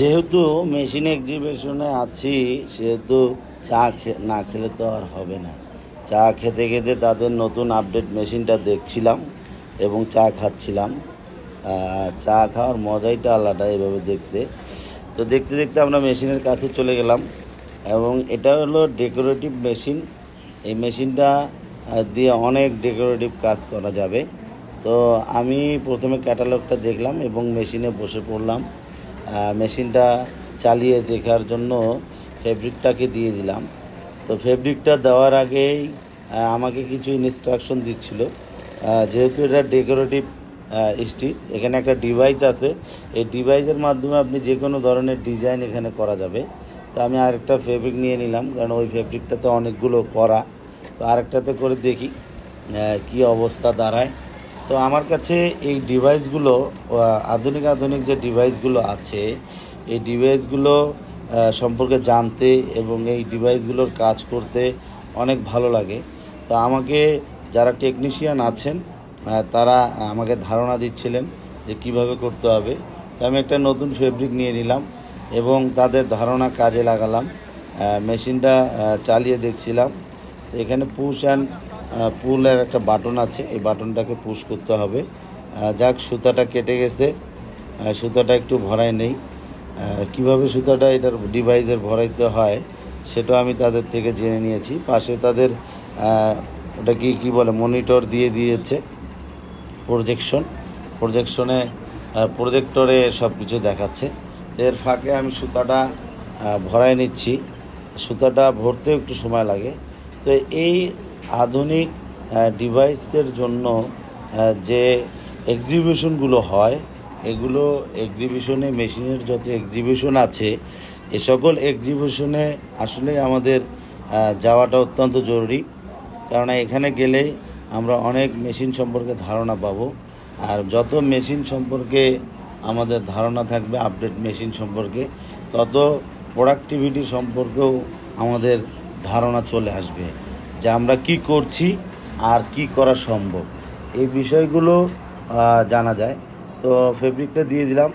যেহেতু মেশিন এক্সিবিশনে আছি, সেহেতু চা না খেলে তো আর হবে না। চা খেতে খেতে তাদের নতুন আপডেট মেশিনটা দেখছিলাম এবং চা খাচ্ছিলাম। চা খাওয়ার মজাইটা আলাদা এভাবে দেখতে। তো দেখতে দেখতে আমরা মেশিনের কাছে চলে গেলাম এবং এটা হলো ডেকোরেটিভ মেশিন এই মেশিনটা দিয়ে অনেক ডেকোরেটিভ কাজ করা যাবে। তো আমি প্রথমে ক্যাটালগটা দেখলাম এবং মেশিনে বসে পড়লাম। মেশিনটা চালিয়ে দেখার জন্য ফেব্রিকটাকে দিয়ে দিলাম। তো ফেব্রিকটা দেওয়ার আগেই আমাকে কিছু ইনস্ট্রাকশন দিচ্ছিল। যেহেতু এটা ডেকোরেটিভ স্টিচ এখানে একটা ডিভাইস আছে। এই ডিভাইসের মাধ্যমে আপনি যে কোনো ধরনের ডিজাইন এখানে করা যাবে। তো আমি আরেকটা ফেব্রিক নিয়ে নিলাম, কারণ ওই ফেব্রিকটাতে অনেকগুলো করা। তো আরেকটাতে করে দেখি কি অবস্থা দাঁড়ায়। তো আমার কাছে এই ডিভাইসগুলো আধুনিক আধুনিক যে ডিভাইসগুলো আছে, এই ডিভাইসগুলো সম্পর্কে জানতে এবং এই ডিভাইসগুলোর কাজ করতে অনেক ভালো লাগে। তো আমাকে যারা টেকনিশিয়ান আছেন তারা আমাকে ধারণা দিচ্ছিলেন যে কীভাবে করতে হবে। তো আমি একটা নতুন ফেব্রিক নিয়ে নিলাম এবং তাদের ধারণা কাজে লাগালাম। মেশিনটা চালিয়ে দেখছিলাম। এখানে পুশ অ্যান্ড পুলের একটা বাটন আছে, এই বাটনটাকে পুশ করতে হবে। যাক, সুতাটা কেটে গেছে। সুতাটা একটু ভরাই নেই। কীভাবে সুতাটা এটার ডিভাইসের ভরাইতে হয়, সেটা আমি তাদের থেকে জেনে নিয়েছি। পাশে তাদের ওটা কি কি বলে মনিটর দিয়ে দিয়েছে প্রজেকশন প্রজেকশনে প্রজেক্টরে সব কিছু দেখাচ্ছে। এর ফাঁকে আমি সুতাটা ভরাই নিচ্ছি। সুতাটা ভরতেও একটু সময় লাগে। তো এই আধুনিক ডিভাইসের জন্য যে এক্সিবিশনগুলো হয়, এগুলো এক্সিবিশনে মেশিনের যত এক্সিবিশন আছে, এ সকল এক্সিবিশনে আসলে আমাদের যাওয়াটা অত্যন্ত জরুরি। কারণ এখানে গেলেই আমরা অনেক মেশিন সম্পর্কে ধারণা পাবো। আর যত মেশিন সম্পর্কে আমাদের ধারণা থাকবে আপডেট মেশিন সম্পর্কে, তত প্রোডাক্টিভিটি সম্পর্কেও আমাদের ধারণা চলে আসবে। যে আমরা কি করছি আর কি করা সম্ভব। এই বিষয়গুলো জানা যায়। তো ফেব্রিকটা দিয়ে দিলাম।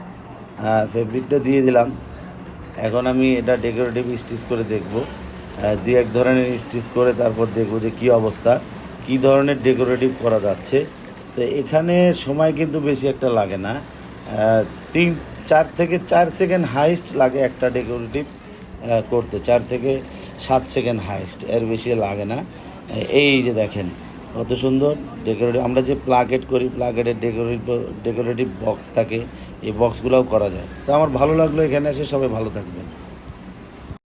ফেব্রিকটা দিয়ে দিলাম। এখন আমি এটা ডেকোরেটিভ স্টিচ করে দেখব। দুই এক ধরনের স্টিচ করে তারপর দেখব যে কি অবস্থা, কি ধরনের ডেকোরেটিভ করা যাচ্ছে। তো এখানে সময় কিন্তু বেশি একটা লাগে না। তিন, চার থেকে চার সেকেন্ড হাইস্ট লাগে একটা ডেকোরেটিভ করতে। চার থেকে সাত সেকেন্ড হাইস্ট এর বেশি লাগে না। এই যে দেখেন, কত সুন্দর ডেকোরেটিভ আমরা যে প্লাকেট করি প্লাকেটের ডেকোরেটিভ ডেকোরেটিভ বক্স থাকে, এই বক্সগুলোও করা যায়। তো আমার ভালো লাগল এখানে এসে, সবাই ভালো থাকবেন।